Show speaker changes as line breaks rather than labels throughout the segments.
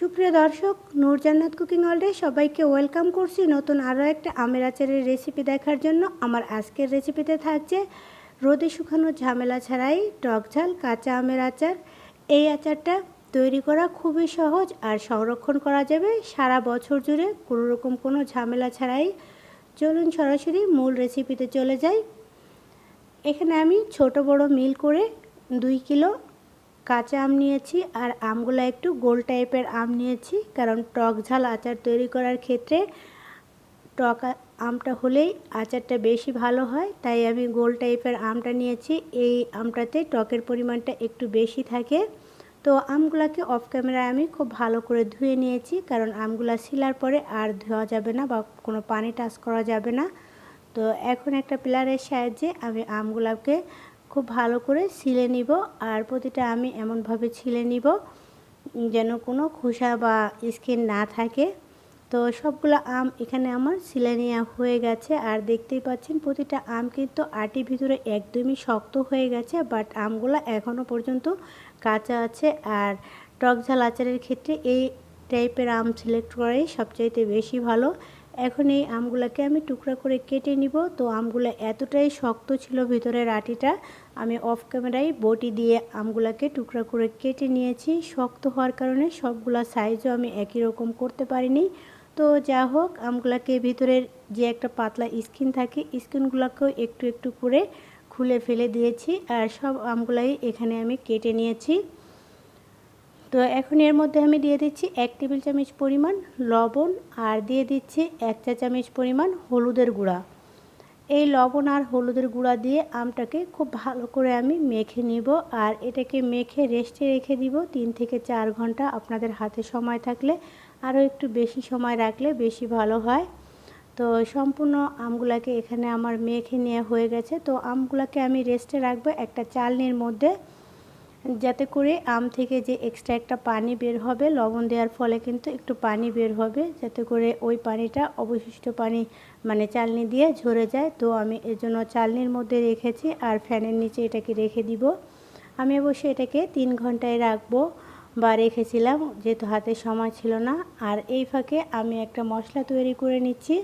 সুপ্রিয় দর্শক, নূরজান্নাত কুকিং অলডে সবাইকে ওয়েলকাম করছি নতুন আরও একটা আমের আচারের রেসিপি দেখার জন্য। আমার আজকের রেসিপিতে থাকছে রোদে শুকানো ঝামেলা ছাড়াই টক ঝাল কাঁচা আমের আচার। এই আচারটা তৈরি করা খুবই সহজ আর সংরক্ষণ করা যাবে সারা বছর জুড়ে কোনো রকম কোনো ঝামেলা ছাড়াই। চলুন সরাসরি মূল রেসিপিতে চলে যাই। এখানে আমি ছোট বড় মিল করে দুই কিলো কাঁচা আম নিয়েছি আর আমগুলো একটু গোল টাইপের আম নিয়েছি, কারণ টক ঝাল আচার তৈরি করার ক্ষেত্রে টক আমটা হলেই আচারটা বেশি ভালো হয়, তাই আমি গোল টাইপের আমটা নিয়েছি। এই আমটাতে টকের পরিমাণটা একটু বেশি থাকে। তো আমগুলোকে অফ ক্যামেরায় আমি খুব ভালো করে ধুয়ে নিয়েছি, কারণ আমগুলো শিলার পরে আর ধোয়া যাবে না বা কোনো পানি টাচ করা যাবে না। তো এখন একটা পিলারের সাহায্যে আমি আমগুলোকে খুব ভালো করে ছিলে নিব আর প্রতিটা আমি এমনভাবে ছিলে নিব যেন কোনো খোসা বা স্কিন না থাকে। তো সবগুলো আম এখানে আমার সিলে নেওয়া হয়ে গেছে আর দেখতেই পাচ্ছেন প্রতিটা আম কিন্তু আটির ভিতরে একদমই শক্ত হয়ে গেছে বাট আমগুলো এখনও পর্যন্ত কাঁচা আছে আর টক ঝাল আচারের ক্ষেত্রে এই টাইপের আম সিলেক্ট করাই সবচাইতে বেশি ভালো। এখন এই আমগুলোকে আমি টুকরা করে কেটে নিব। তো আমগুলো এতটাই শক্ত ছিল ভিতরের আটিটা, আমি অফ ক্যামেরায় বটি দিয়ে আমগুলোকে টুকরা করে কেটে নিয়েছি। শক্ত হওয়ার কারণে সবগুলা সাইজও আমি একই রকম করতে পারিনি। তো যা হোক, আমগুলোকে ভিতরের যে একটা পাতলা স্কিন থাকে স্কিনগুলোকেও একটু একটু করে খুলে ফেলে দিয়েছি। আর সব আমগুলাই এখানে আমি কেটে নিয়েছি। তো এখন এর মধ্যে আমি দিয়ে দিচ্ছি এক টেবিল চামচ পরিমাণ লবণ আর দিয়ে দিচ্ছি এক চা চামচ পরিমাণ হলুদের গুঁড়া। এই লবণ আর হলুদের গুঁড়া দিয়ে আমটাকে খুব ভালো করে আমি মেখে নিব আর এটাকে মেখে রেস্টে রেখে দিব তিন থেকে চার ঘণ্টা আপনাদের হাতে সময় থাকলে, আরও একটু বেশি সময় রাখলে বেশি ভালো হয়। তো সম্পূর্ণ আমগুলাকে এখানে আমার মেখে নেওয়া হয়ে গেছে। তো আমগুলাকে আমি রেস্টে রাখব একটা চালনির মধ্যে। যাতে করে আম থেকে যে এক্সট্রা একটা পানি বের হবে, লবণ দেওয়ার ফলে কিন্তু একটু পানি বের হবে, যাতে করে ওই পানিটা অবশিষ্ট পানি মানে চালনি দিয়ে ঝরে যায়। তো আমি এর জন্য চালনির মধ্যে রেখেছি আর ফ্যানের নিচে এটাকে রেখে দিব। আমি অবশ্যই এটাকে তিন ঘন্টায় রাখব বা রেখেছিলাম, যেহেতু হাতে সময় ছিল না। আর এই ফাঁকে আমি একটা মশলা তৈরি করে নিচ্ছি।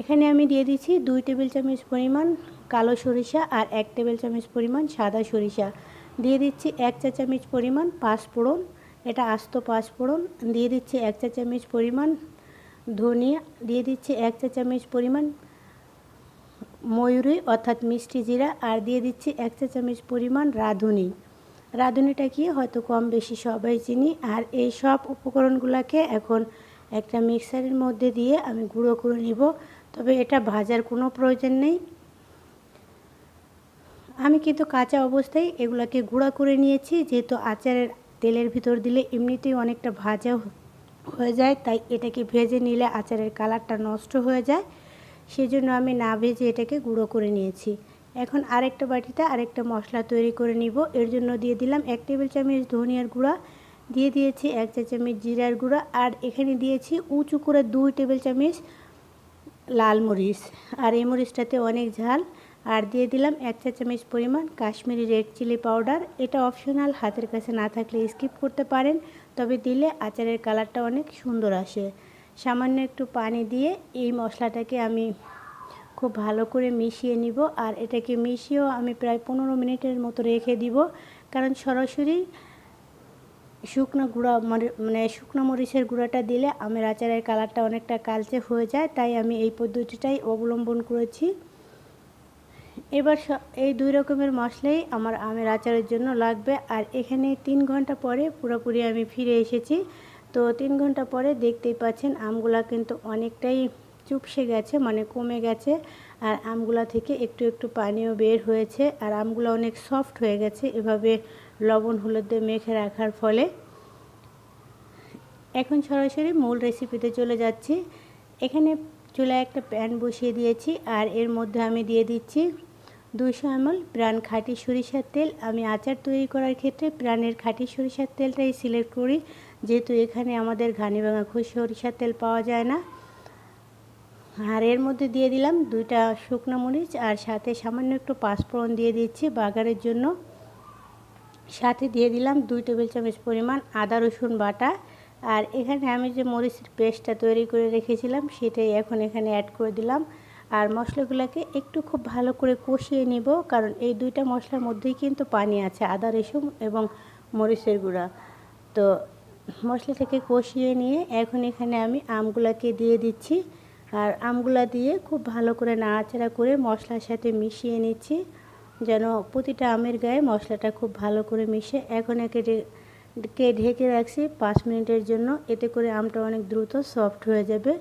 এখানে আমি দিয়ে দিচ্ছি দুই টেবিল চামচ পরিমাণ কালো সরিষা আর এক টেবিল চামচ পরিমাণ সাদা সরিষা। দিয়ে দিচ্ছি এক চা চামচ পরিমাণ পাঁচফোড়ন এটা আস্ত পাঁচফোড়ন দিয়ে দিচ্ছি এক চা চামচ পরিমাণ ধনিয়া, দিয়ে দিচ্ছি এক চা চামচ পরিমাণ ময়ূরী অর্থাৎ মিষ্টি জিরা, আর দিয়ে দিচ্ছি এক চা চামচ পরিমাণ রাঁধুনি। রাঁধুনিটা কি হয়তো কম বেশি সবাই চিনি, আর এই সব উপকরণগুলোকে এখন একটা মিক্সারের মধ্যে দিয়ে আমি গুঁড়ো করে নিব। তবে এটা ভাজার কোনো প্রয়োজন নেই। আমি কিন্তু কাঁচা অবস্থায় এগুলোকে গুঁড়া করে নিয়েছি, যেহেতু আচারের তেলের ভিতর দিলে এমনিতেই অনেকটা ভাজা হয়ে যায়, তাই এটাকে ভেজে নিলে আচারের কালারটা নষ্ট হয়ে যায়। সেজন্য আমি না ভেজে এটাকে গুঁড়ো করে নিয়েছি। এখন আরেকটা বাটিতে আরেকটা মশলা তৈরি করে নিব। এর জন্য দিয়ে দিলাম এক টেবিল চামচ ধনিয়ার গুঁড়া, দিয়ে দিয়েছি এক চা চামচ জিরার গুঁড়া, আর এখানে দিয়েছি উঁচু করে দুই টেবিল চামচ লাল মরিচ। আর এই মরিচটাতে অনেক ঝাল। আর দিয়ে দিলাম এক চা চামচ পরিমাণ কাশ্মীরি রেড চিলি পাউডার। এটা অপশনাল, হাতের কাছে না থাকলে স্কিপ করতে পারেন, তবে দিলে আচারের কালারটা অনেক সুন্দর আসে। সামান্য একটু পানি দিয়ে এই মশলাটাকে আমি খুব ভালো করে মিশিয়ে নিব, আর এটাকে মিশিয়েও আমি প্রায় পনেরো মিনিটের মতো রেখে দিব, কারণ সরাসরি শুকনো গুঁড়া মানে শুকনো মরিচের গুঁড়াটা দিলে আমের আচারের কালারটা অনেকটা কালচে হয়ে যায়, তাই আমি এই পদ্ধতিটাই অবলম্বন করেছি। এবার এই দুই রকমের মশলাই আমার আমের আচারের জন্য লাগবে। আর এখানে তিন ঘণ্টা পরে পুরোপুরি আমি ফিরে এসেছি। তো তিন ঘণ্টা পরে দেখতেই পাচ্ছেন আমগুলা কিন্তু অনেকটাই চুপসে গেছে মানে কমে গেছে। আর আমগুলা থেকে একটু একটু পানিও বের হয়েছে। আর আমগুলো অনেক সফট হয়ে গেছে, এভাবে লবণ, হলুদ দিয়ে মেখে রাখার ফলে। এখন সরাসরি মূল রেসিপিতে চলে যাচ্ছি। এখানে চুলায় একটা প্যান বসিয়ে দিয়েছি। আর এর মধ্যে আমি দিয়ে দিচ্ছি দুশো এমএল প্রাণ খাঁটি সরিষার তেল। আমি আচার তৈরি করার ক্ষেত্রে প্রাণের খাঁটি সরিষার তেলটাই সিলেক্ট করি। যেহেতু এখানে আমাদের ঘানি ভাঙা খুশ সরিষার তেল পাওয়া যায় না। আর এর মধ্যে দিয়ে দিলাম দুইটা শুকনো মরিচ আর সাথে সামান্য একটু পাঁচফোড়ন দিয়ে দিচ্ছি বাগারের জন্য। সাথে দিয়ে দিলাম দুই টেবিল চামচ পরিমাণ আদা রসুন বাটা। আর এখানে আমি যে মরিচের পেস্টটা তৈরি করে রেখেছিলাম, সেটাই এখন এখানে অ্যাড করে দিলাম। আর মশলাগুলোকে একটু খুব ভালো করে কষিয়ে নিব, কারণ এই দুইটা মশলার মধ্যেই কিন্তু পানি আছে, আদা, রসুন এবং মরিচের গুঁড়া। তো মশলাটাকে কষিয়ে নিয়ে এখন এখানে আমি আমগুলাকে দিয়ে দিচ্ছি, আর আমগুলা দিয়ে খুব ভালো করে নাড়াচাড়া করে মশলার সাথে মিশিয়ে নিচ্ছি, যেন প্রতিটা আমের গায়ে মশলাটা খুব ভালো করে মিশে। এখন একে কে ঢেকে রাখছি পাঁচ মিনিটের জন্য, এতে করে আমটা অনেক দ্রুত সফট হয়ে যাবে।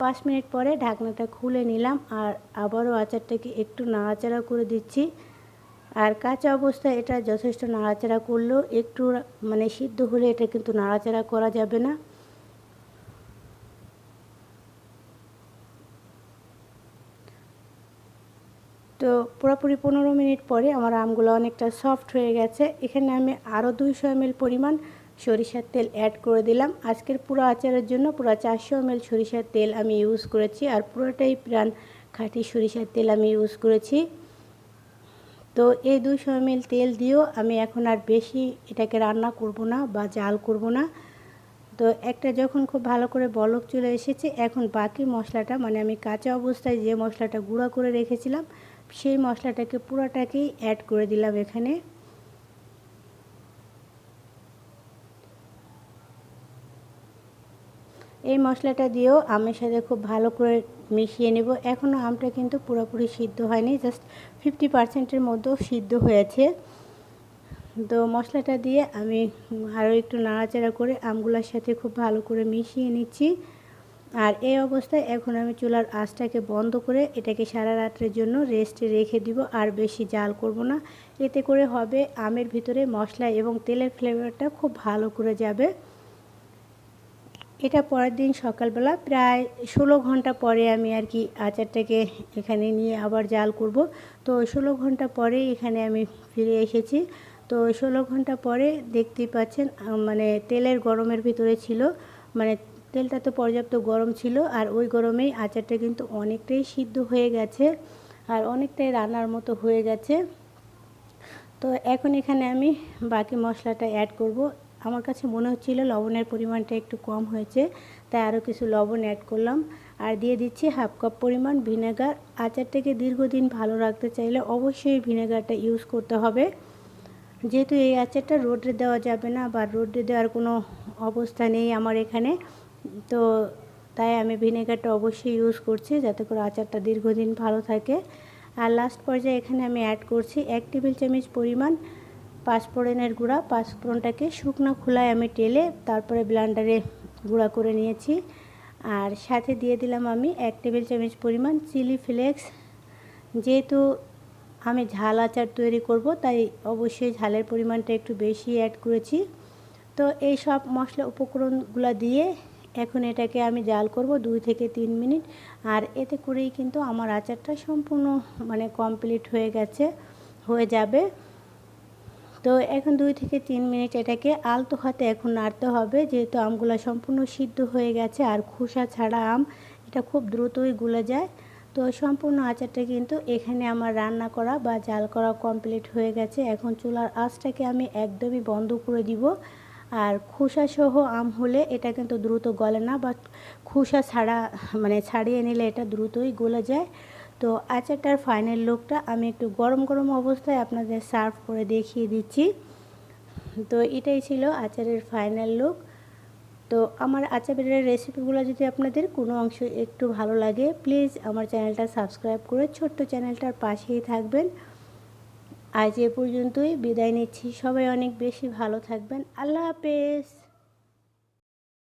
পাঁচ মিনিট পরে ঢাকনাটা খুলে নিলাম আর আবারও আচারটাকে একটু নাড়াচাড়া করে দিচ্ছি। আর কাঁচা অবস্থায় এটা যথেষ্ট নাড়াচাড়া করলেও একটু মানে সিদ্ধ হলে এটা কিন্তু নাড়াচাড়া করা যাবে না। তো পুরোপুরি পনেরো মিনিট পরে আমার আমগুলো অনেকটা সফট হয়ে গেছে। এখানে আমি আরও দুইশো এমএল পরিমাণ সরিষার তেল অ্যাড করে দিলাম। আজকের পুরো আচারের জন্য পুরো চারশো এমএল সরিষার তেল আমি ইউজ করেছি আর পুরোটাই প্রাণ খাঁটি সরিষার তেল আমি ইউজ করেছি। তো এই দুশো এমএল তেল দিয়েও আমি এখন আর বেশি এটাকে রান্না করব না বা জাল করব না। তো একটা যখন খুব ভালো করে বলক চলে এসেছে, এখন বাকি মশলাটা মানে আমি কাঁচা অবস্থায় যে মশলাটা গুঁড়া করে রেখেছিলাম, সেই মশলাটাকে পুরোটাকেই অ্যাড করে দিলাম এখানে। এই মশলাটা দিয়েও আমের সাথে খুব ভালো করে মিশিয়ে নেব। এখনও আমটা কিন্তু পুরোপুরি সিদ্ধ হয়নি জাস্ট ফিফটি পার্সেন্টের মধ্যেও সিদ্ধ হয়েছে। তো মশলাটা দিয়ে আমি আরও একটু নাড়াচাড়া করে আমগুলোর সাথে খুব ভালো করে মিশিয়ে নিচ্ছি। আর এই অবস্থায় এখন আমি চুলার আঁচটাকে বন্ধ করে এটাকে সারা রাত্রের জন্য রেস্টে রেখে দিব, আর বেশি জাল করব না। এতে করে হবে আমের ভিতরে মশলা এবং তেলের ফ্লেভারটা খুব ভালো করে যাবে। এটা পরের দিন সকালবেলা প্রায় ষোলো ঘণ্টা পরে আমি আর কি আচারটাকে এখানে নিয়ে আবার জাল করব। তো ষোলো ঘণ্টা পরে এখানে আমি ফিরে এসেছি। তো ষোলো ঘণ্টা পরে দেখতেই পাচ্ছেন মানে তেলের গরমের ভিতরে ছিল। মানে তেলটা তো পর্যাপ্ত গরম ছিল আর ওই গরমেই আচারটা কিন্তু অনেকটাই সিদ্ধ হয়ে গেছে আর অনেকটাই রান্নার মতো হয়ে গেছে। তো এখন এখানে আমি বাকি মশলাটা অ্যাড করব। আমার কাছে মনে হচ্ছিল লবণের পরিমাণটা একটু কম হয়েছে, তাই আরও কিছু লবণ অ্যাড করলাম। আর দিয়ে দিচ্ছি হাফ কাপ পরিমাণ ভিনেগার আচারটাকে দীর্ঘদিন ভালো রাখতে চাইলে অবশ্যই ভিনেগারটা ইউজ করতে হবে। যেহেতু এই আচারটা রোডে দেওয়া যাবে না বা রোডে দেওয়ার কোনো অবস্থা নেই আমার এখানে, তো তাই আমি ভিনেগারটা অবশ্যই ইউজ করছি যাতে করে আচারটা দীর্ঘদিন ভালো থাকে। আর লাস্ট পর্যায়ে এখানে আমি অ্যাড করছি এক টেবিল চামচ পরিমাণ পাঁচফোড়নের গুঁড়া, পাঁচফোড়নটাকে শুকনো খোলায় আমি টেলে তারপরে ব্লান্ডারে গুঁড়া করে নিয়েছি। আর সাথে দিয়ে দিলাম আমি এক টেবিল চামচ পরিমাণ চিলি ফ্লেক্স। যেহেতু আমি ঝাল আচার তৈরি করব, তাই অবশ্যই ঝালের পরিমাণটা একটু বেশি অ্যাড করেছি। তো এই সব মশলা উপকরণগুলো দিয়ে এখন এটাকে আমি জাল করব দুই থেকে তিন মিনিট। আর এতে করেই কিন্তু আমার আচারটা সম্পূর্ণ মানে কমপ্লিট হয়ে গেছে, হয়ে যাবে। তো এখন দুই থেকে তিন মিনিট এটাকে আলতো হাতে এখন নাড়তে হবে, যেহেতু আমগুলো সম্পূর্ণ সিদ্ধ হয়ে গেছে আর খোসা ছাড়া আম, এটা খুব দ্রুতই গুলে যায়। তো সম্পূর্ণ আচারটা কিন্তু এখানে আমার রান্না করা বা জাল করা কমপ্লিট হয়ে গেছে। এখন চুলার আঁচটাকে আমি একদমই বন্ধ করে দিব। আর খোসা সহ আম হলে এটা কিন্তু দ্রুত গলে না বা খোসা ছাড়া মানে ছাড়িয়ে নিলে এটা দ্রুতই গলে যায়। তো আচারটার ফাইনাল লুকটা আমি একটু গরম গরম অবস্থায় আপনাদের সার্ভ করে দেখিয়ে দিচ্ছি। তো এটাই ছিল আচারের ফাইনাল লুক তো আমার আচারের রেসিপিগুলো যদি আপনাদের কোনো অংশ একটু ভালো লাগে প্লিজ আমার চ্যানেলটা সাবস্ক্রাইব করে ছোট্ট চ্যানেলটার পাশেই থাকবেন। আজ এ পর্যন্তই, বিদায় নিচ্ছি। সবাই অনেক বেশি ভালো থাকবেন। আল্লাহ হাফেজ।